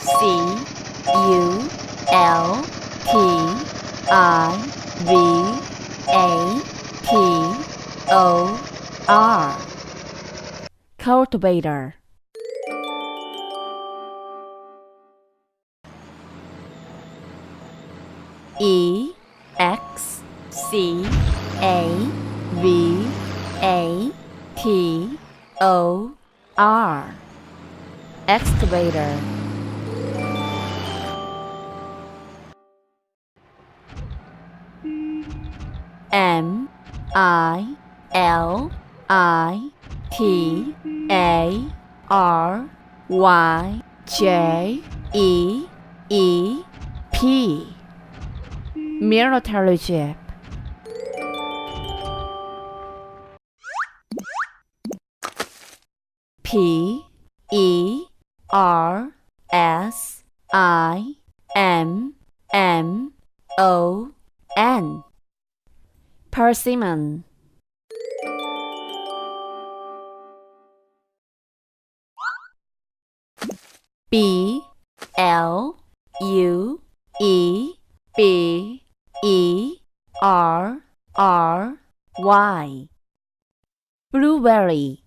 C U L T I V A T O R cultivator. E X C A V A T O R excavator M I L I T A R Y J E E P. Military ship. P E R S I M M O N. Persimmon. B. L. U. E. B E. R. R. Y. Blueberry